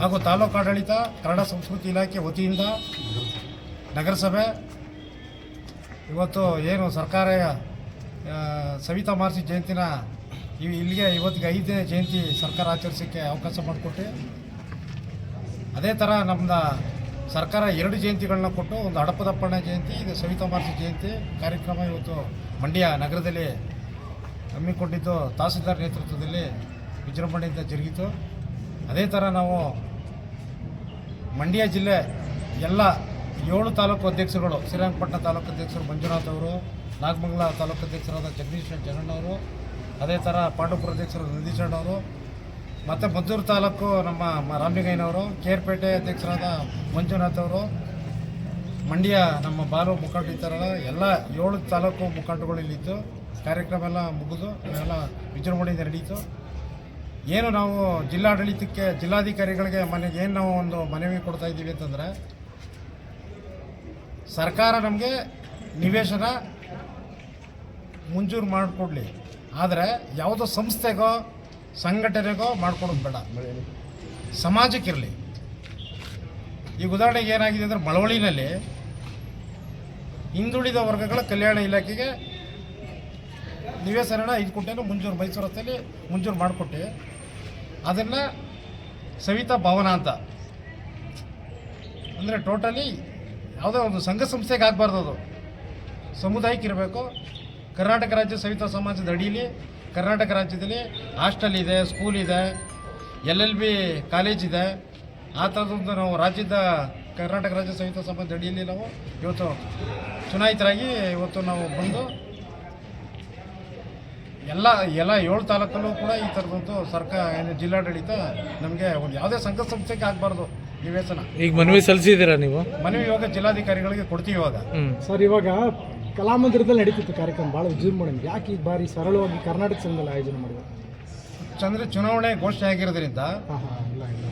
ಹಾಗೂ ತಾಲೂಕು ಆಡಳಿತ, ಕನ್ನಡ ಸಂಸ್ಕೃತಿ ಇಲಾಖೆ ವತಿಯಿಂದ ನಗರಸಭೆ, ಇವತ್ತು ಏನು ಸರ್ಕಾರ ಸವಿತಾ ಮಾರ್ಸಿ ಜಯಂತಿನ ಇಲ್ಲಿಗೆ ಇವತ್ತಿಗೆ ಐದನೇ ಜಯಂತಿ ಸರ್ಕಾರ ಆಚರಿಸೋಕ್ಕೆ ಅವಕಾಶ ಮಾಡಿಕೊಟ್ಟು. ಅದೇ ಥರ ನಮ್ಮದ ಸರ್ಕಾರ ಎರಡು ಜಯಂತಿಗಳನ್ನ ಕೊಟ್ಟು ಒಂದು ಹಡಪದಪ್ಪಣ್ಣ ಜಯಂತಿ, ಇದು ಸವಿತಾ ಮಾರ್ಸಿ ಜಯಂತಿ ಕಾರ್ಯಕ್ರಮ ಇವತ್ತು ಮಂಡ್ಯ ನಗರದಲ್ಲಿ ಹಮ್ಮಿಕೊಂಡಿದ್ದು ತಹಸೀಲ್ದಾರ್ ನೇತೃತ್ವದಲ್ಲಿ ವಿಜೃಂಭಣೆಯಿಂದ ಜರುಗಿತು. ಅದೇ ಥರ ನಾವು ಮಂಡ್ಯ ಜಿಲ್ಲೆ ಎಲ್ಲ ಏಳು ತಾಲೂಕು ಅಧ್ಯಕ್ಷರುಗಳು, ಶ್ರೀರಂಗಪಟ್ಟಣ ತಾಲೂಕು ಅಧ್ಯಕ್ಷರು ಮಂಜುನಾಥ್ ಅವರು, ನಾಗಮಂಗಲ ತಾಲೂಕು ಅಧ್ಯಕ್ಷರಾದ ಜಗದೀಶ್ ಜಗಣ್ಣವರು ಅದೇ ಥರ ಪಾಂಡವಪುರ ಅಧ್ಯಕ್ಷರು ಅವರು, ಮತ್ತು ಮದ್ದೂರು ತಾಲೂಕು ನಮ್ಮ ರಾಮಲಿಂಗಯ್ಯನವರು ಕೇರ್ಪೇಟೆ ಅಧ್ಯಕ್ಷರಾದ ಮಂಜುನಾಥ್ ಅವರು, ಮಂಡ್ಯ ನಮ್ಮ ಬಾಲು ಮುಖಂಡ ಇದ್ದಾರಲ್ಲ, ಎಲ್ಲ ಏಳು ತಾಲೂಕು ಮುಖಂಡಗಳು ಇಲ್ಲಿತ್ತು ಕಾರ್ಯಕ್ರಮ ಎಲ್ಲ ಮುಗಿದು, ಎಲ್ಲ ವಿಜೃಂಭಣೆಯಿಂದ ನಡೀತು. ಏನು ನಾವು ಜಿಲ್ಲಾಡಳಿತಕ್ಕೆ ಜಿಲ್ಲಾಧಿಕಾರಿಗಳಿಗೆ ಮನೆಗೆ ಏನು ನಾವು ಒಂದು ಮನವಿ ಕೊಡ್ತಾ ಇದ್ದೀವಿ ಅಂತಂದರೆ, ಸರ್ಕಾರ ನಮಗೆ ನಿವೇಶನ ಮಂಜೂರು ಮಾಡಿಕೊಡ್ಲಿ. ಆದರೆ ಯಾವುದೋ ಸಂಸ್ಥೆಗೋ ಸಂಘಟನೆಗೋ ಮಾಡ್ಕೊಡೋದು ಬೇಡ. ಸಮಾಜಕ್ಕಿರಲಿ. ಈಗ ಉದಾಹರಣೆಗೆ ಏನಾಗಿದೆ ಅಂದರೆ ಮಳವಳ್ಳಿನಲ್ಲಿ ಹಿಂದುಳಿದ ವರ್ಗಗಳ ಕಲ್ಯಾಣ ಇಲಾಖೆಗೆ ನಿವೇಶನ ಐದು ಮುಂಜೂರು ಮೈಸೂರು ರಸ್ತೆಯಲ್ಲಿ ಮುಂಜೂರು ಮಾಡಿಕೊಟ್ಟೆ. ಅದನ್ನು ಸವಿತಾ ಭವನ ಅಂತ. ಅಂದರೆ ಟೋಟಲಿ ಯಾವುದೋ ಒಂದು ಸಂಘ ಸಂಸ್ಥೆಗೆ ಆಗಬಾರ್ದು ಅದು. ಸಮುದಾಯಕ್ಕೆ ಇರಬೇಕು. ಕರ್ನಾಟಕ ರಾಜ್ಯ ಸವಿತಾ ಸಮಾಜದ ಅಡಿಯಲ್ಲಿ ಕರ್ನಾಟಕ ರಾಜ್ಯದಲ್ಲಿ ಹಾಸ್ಟೆಲ್ ಇದೆ ಸ್ಕೂಲ್ ಇದೆ ಎಲ್ ಎಲ್ ಬಿ ಕಾಲೇಜ್ ಇದೆ. ಆ ಥರದೊಂದು ನಾವು ರಾಜ್ಯದ ಕರ್ನಾಟಕ ರಾಜ್ಯ ಸವಿತಾ ಸಮಾಜದ ಅಡಿಯಲ್ಲಿ ನಾವು ಇವತ್ತು ಚುನಾಯಿತರಾಗಿ ಇವತ್ತು ನಾವು ಬಂದು ಎಲ್ಲ ಎಲ್ಲ ಏಳು ತಾಲೂಕಲ್ಲೂ ಕೂಡ ಈ ಥರದಂತೂ ಸರ್ಕಾರ ಏನು ಜಿಲ್ಲಾಡಳಿತ ನಮಗೆ ಒಂದು ಯಾವುದೇ ಸಂಘ ಸಂಸ್ಥೆಗೆ ಆಗಬಾರ್ದು ನಿವೇಶನ ಈಗ ಮನವಿ ಸಲ್ಲಿಸಿದ್ದೀರಾ ನೀವು? ಮನವಿ ಇವಾಗ ಜಿಲ್ಲಾಧಿಕಾರಿಗಳಿಗೆ ಕೊಡ್ತೀವಿ ಇವಾಗ. ಸರ್ ಇವಾಗ ಕಲಾಮಂದಿರದಲ್ಲಿ ನಡೀತಿತ್ತು ಕಾರ್ಯಕ್ರಮ ಭಾಳ ವಿಜೃಂಭಣೆ. ಯಾಕೆ ಈ ಬಾರಿ ಸರಳವಾಗಿ ಕರ್ನಾಟಕ ಸಂಘದಲ್ಲಿ ಆಯೋಜನೆ ಮಾಡಿದ್ರು? ಚಂದ್ರ ಚುನಾವಣೆ ಘೋಷಣೆ ಆಗಿರೋದ್ರಿಂದ ಹಾಂ ಹಾಂ ಇಲ್ಲ ಇಲ್ಲ.